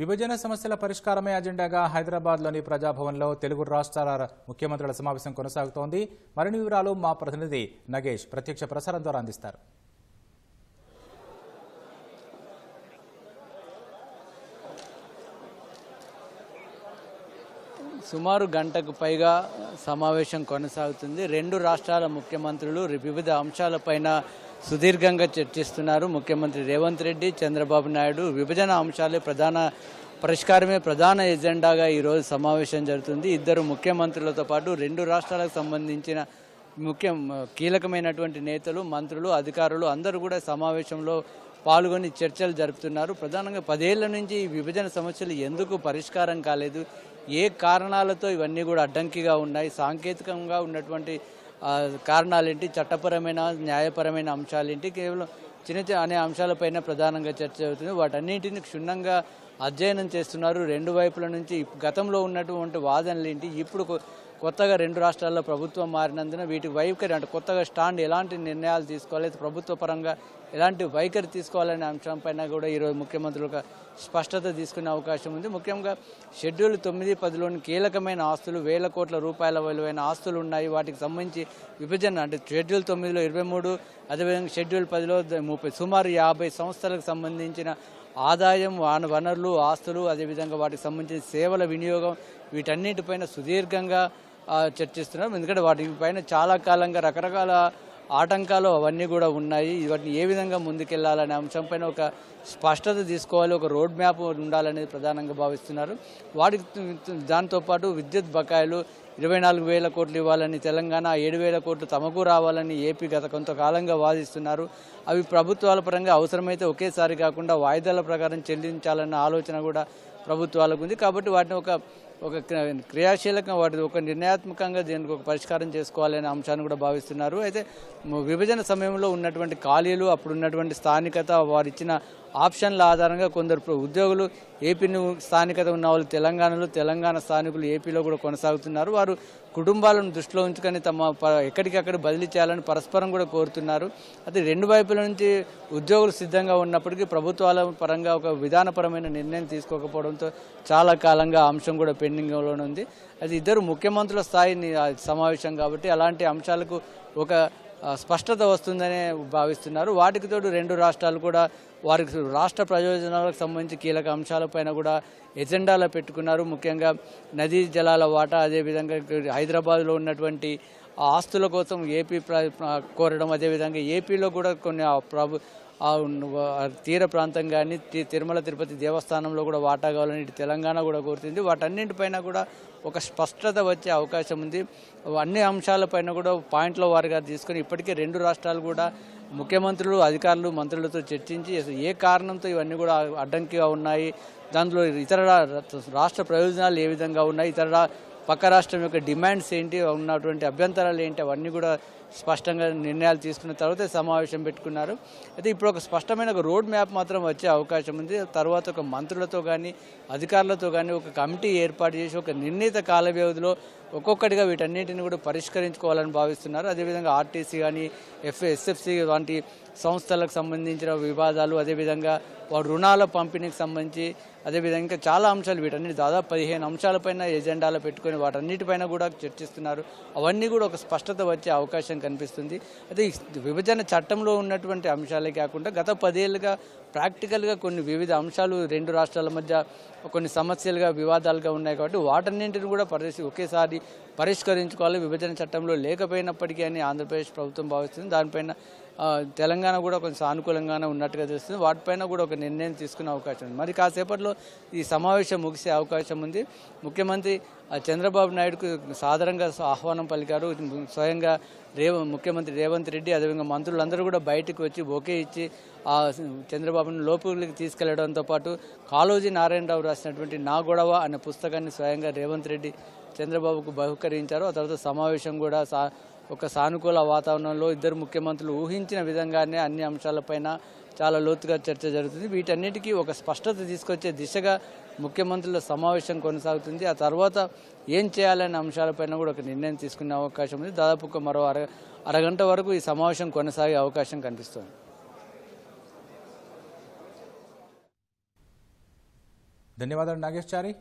విభజన సమస్యల పరిష్కారమే అజెండాగా హైదరాబాద్లోని ప్రజాభవన్లో తెలుగు రాష్ట్రాల ముఖ్యమంత్రుల సమావేశం కొనసాగుతోంది. మరిన్ని వివరాలు మా ప్రతినిధి నగేష్ ప్రత్యక్ష ప్రసారం ద్వారా అందిస్తారు. సుమారు గంటకు పైగా సమావేశం కొనసాగుతుంది. రెండు రాష్ట్రాల ముఖ్యమంత్రులు వివిధ అంశాలపైన సుదీర్ఘంగా చర్చిస్తున్నారు ముఖ్యమంత్రి రేవంత్ రెడ్డి చంద్రబాబు నాయుడు. విభజన అంశాలే ప్రధాన పరిష్కారమే ప్రధాన ఎజెండాగా ఈరోజు సమావేశం జరుగుతుంది. ఇద్దరు ముఖ్యమంత్రులతో పాటు రెండు రాష్ట్రాలకు సంబంధించిన ముఖ్య కీలకమైనటువంటి నేతలు మంత్రులు అధికారులు అందరూ కూడా సమావేశంలో పాల్గొని చర్చలు జరుపుతున్నారు. ప్రధానంగా పదేళ్ళ నుంచి ఈ విభజన సమస్యలు ఎందుకు పరిష్కారం కాలేదు? ఏ కారణాలతో ఇవన్నీ కూడా అడ్డంకిగా ఉన్నాయి? సాంకేతికంగా ఉన్నటువంటి కారణాలేంటి? చట్టపరమైన న్యాయపరమైన అంశాలేంటి? కేవలం చిన్న చిన్న అనే అంశాలపైన ప్రధానంగా చర్చ జరుగుతుంది. వాటన్నింటిని క్షుణ్ణంగా అధ్యయనం చేస్తున్నారు. రెండు వైపుల నుంచి గతంలో ఉన్నటువంటి వాదనలు ఏంటి ఇప్పుడు కొత్తగా రెండు రాష్ట్రాల్లో ప్రభుత్వం మారినందున వీటి వైఖరి అంటే కొత్తగా స్టాండ్ ఎలాంటి నిర్ణయాలు తీసుకోవాలి ప్రభుత్వ పరంగా ఎలాంటి వైఖరి తీసుకోవాలనే అంశంపైన కూడా ఈరోజు ముఖ్యమంత్రులు స్పష్టత తీసుకునే అవకాశం ఉంది. ముఖ్యంగా షెడ్యూల్ తొమ్మిది పదిలోని కీలకమైన ఆస్తులు వేల కోట్ల రూపాయల విలువైన ఆస్తులు ఉన్నాయి. వాటికి సంబంధించి విభజన అంటే షెడ్యూల్ తొమ్మిదిలో ఇరవై మూడు అదేవిధంగా షెడ్యూల్ పదిలో ముప్పై సుమారు యాభై సంస్థలకు సంబంధించిన ఆదాయం వాన- వనరులు ఆస్తులు అదేవిధంగా వాటికి సంబంధించిన సేవల వినియోగం వీటన్నిటిపైన సుదీర్ఘంగా చర్చిస్తున్నాం. ఎందుకంటే వాటిపైన చాలా కాలంగా రకరకాల ఆటంకాలు అవన్నీ కూడా ఉన్నాయి. వాటిని ఏ విధంగా ముందుకెళ్ళాలనే అంశంపైన ఒక స్పష్టత తీసుకోవాలి. ఒక రోడ్ మ్యాప్ ఉండాలనేది ప్రధానంగా భావిస్తున్నారు. వాటికి దాంతోపాటు విద్యుత్ బకాయిలు ఇరవై నాలుగు వేల కోట్లు ఇవ్వాలని తెలంగాణ ఏడు వేల కోట్లు తమకు రావాలని ఏపీ గత కొంతకాలంగా వాదిస్తున్నారు. అవి ప్రభుత్వాల పరంగా అవసరమైతే ఒకేసారి కాకుండా వాయిదాల ప్రకారం చెల్లించాలన్న ఆలోచన కూడా ప్రభుత్వాలకు ఉంది. కాబట్టి వాటిని ఒక ఒక క్రియాశీలకంగా వాటి ఒక నిర్ణయాత్మకంగా దీనికి ఒక పరిష్కారం చేసుకోవాలనే అంశాన్ని కూడా భావిస్తున్నారు. అయితే విభజన సమయంలో ఉన్నటువంటి ఖాళీలు అప్పుడు ఉన్నటువంటి స్థానికత వారు ఇచ్చిన ఆప్షన్ల ఆధారంగా కొందరు ఉద్యోగులు ఏపీని స్థానికత ఉన్న వాళ్ళు తెలంగాణలో తెలంగాణ స్థానికులు ఏపీలో కూడా కొనసాగుతున్నారు. వారు కుటుంబాలను దృష్టిలో ఉంచుకొని తమ ప- ఎక్కడికక్కడ బదిలీ చేయాలని పరస్పరం కూడా కోరుతున్నారు. అది రెండు వైపుల నుంచి ఉద్యోగులు సిద్ధంగా ఉన్నప్పటికీ ప్రభుత్వాల పరంగా ఒక విధానపరమైన నిర్ణయం తీసుకోకపోవడంతో చాలా కాలంగా అంశం కూడా పెండింగ్లోనే ఉంది. అది ఇద్దరు ముఖ్యమంత్రుల స్థాయిని సమావేశం కాబట్టి అలాంటి అంశాలకు ఒక స్పష్టత వస్తుందనే భావిస్తున్నారు. వాటికి తోడు రెండు రాష్ట్రాలు కూడా వారికి రాష్ట్ర ప్రయోజనాలకు సంబంధించి కీలక అంశాలపైన కూడా ఎజెండాలో పెట్టుకున్నారు. ముఖ్యంగా నదీ జలాల వాటా అదేవిధంగా హైదరాబాద్లో ఉన్నటువంటి ఆస్తుల కోసం ఏపీ కోరడం అదేవిధంగా ఏపీలో కూడా కొన్ని ప్రభు తీర ప్రాంతం కానీ తి- తిరుమల తిరుపతి దేవస్థానంలో కూడా వాటా కావాలని ఇటు తెలంగాణ కూడా కోరుతుంది. వాటన్నింటిపైన కూడా ఒక స్పష్టత వచ్చే అవకాశం ఉంది. అన్ని అంశాలపైన కూడా పాయింట్ల వారిగా తీసుకొని ఇప్పటికే రెండు రాష్ట్రాలు కూడా ముఖ్యమంత్రులు అధికారులు మంత్రులతో చర్చించి ఏ కారణంతో ఇవన్నీ కూడా అడ్డంకిగా ఉన్నాయి. దాంట్లో ఇతర రాష్ట్ర ప్రయోజనాలు ఏ విధంగా ఉన్నాయి? ఇతర పక్క రాష్ట్రం యొక్క డిమాండ్స్ ఏంటి? ఉన్నటువంటి అభ్యంతరాలు ఏంటి? అవన్నీ కూడా స్పష్టంగా నిర్ణయాలు తీసుకున్న తర్వాత సమావేశం పెట్టుకున్నారు. అయితే ఇప్పుడు ఒక స్పష్టమైన ఒక రోడ్ మ్యాప్ మాత్రం వచ్చే అవకాశం ఉంది. తర్వాత ఒక మంత్రులతో కానీ అధికారులతో కానీ ఒక కమిటీ ఏర్పాటు చేసి ఒక నిర్ణీత కాల వ్యవధిలో ఒక్కొక్కటిగా వీటన్నిటిని కూడా పరిష్కరించుకోవాలని భావిస్తున్నారు. అదేవిధంగా ఆర్టీసీ కానీ ఎఫ్ ఎస్ఎఫ్సి వంటి సంస్థలకు సంబంధించిన వివాదాలు అదేవిధంగా వాడు రుణాల పంపిణీకి సంబంధించి అదేవిధంగా ఇంకా చాలా అంశాలు వీటన్నిటి దాదాపు పదిహేను అంశాలపైన ఎజెండాలో పెట్టుకొని వాటన్నిటిపైన కూడా చర్చిస్తున్నారు. అవన్నీ కూడా ఒక స్పష్టత వచ్చే అవకాశం కనిపిస్తుంది. అయితే విభజన చట్టంలో ఉన్నటువంటి అంశాలే కాకుండా గత పదేళ్ళుగా ప్రాక్టికల్గా కొన్ని వివిధ అంశాలు రెండు రాష్ట్రాల మధ్య కొన్ని సమస్యలుగా వివాదాలుగా ఉన్నాయి కాబట్టి వాటన్నింటిని కూడా పరిశీ ఒకేసారి పరిష్కరించుకోవాలి. విభజన చట్టంలో లేకపోయినప్పటికీ అని ఆంధ్రప్రదేశ్ ప్రభుత్వం భావిస్తుంది. దానిపైన తెలంగాణ కూడా కొంచెం సానుకూలంగానే ఉన్నట్టుగా తెలుస్తుంది. వాటిపైన కూడా ఒక నిర్ణయం తీసుకునే అవకాశం ఉంది. మరి కాసేపట్లో ఈ సమావేశం ముగిసే అవకాశం ఉంది. ముఖ్యమంత్రి చంద్రబాబు నాయుడుకు సాధారణంగా ఆహ్వానం పలికారు. స్వయంగా రేవ ముఖ్యమంత్రి రేవంత్ రెడ్డి అదేవిధంగా మంత్రులందరూ కూడా బయటకు వచ్చి ఓకే ఇచ్చి చంద్రబాబు చంద్రబాబును లోపలికి తీసుకెళ్ళడంతో పాటు కాళోజీ నారాయణరావు రాసినటువంటి నా గొడవ అనే పుస్తకాన్ని స్వయంగా రేవంత్ రెడ్డి చంద్రబాబుకు బహుకరించారు. ఆ తర్వాత సమావేశం కూడా సా ఒక సానుకూల వాతావరణంలో ఇద్దరు ముఖ్యమంత్రులు ఊహించిన విధంగానే అన్ని అంశాలపైన చాలా లోతుగా చర్చ జరుగుతుంది. వీటన్నిటికీ ఒక స్పష్టత తీసుకొచ్చే దిశగా ముఖ్యమంత్రుల సమావేశం కొనసాగుతుంది. ఆ తర్వాత ఏం చేయాలనే అంశాలపైన కూడా ఒక నిర్ణయం తీసుకునే అవకాశం ఉంది. దాదాపు ఒక మరో అర అరగంట వరకు ఈ సమావేశం కొనసాగే అవకాశం కనిపిస్తుంది. धन्यवाद नागेश चारी।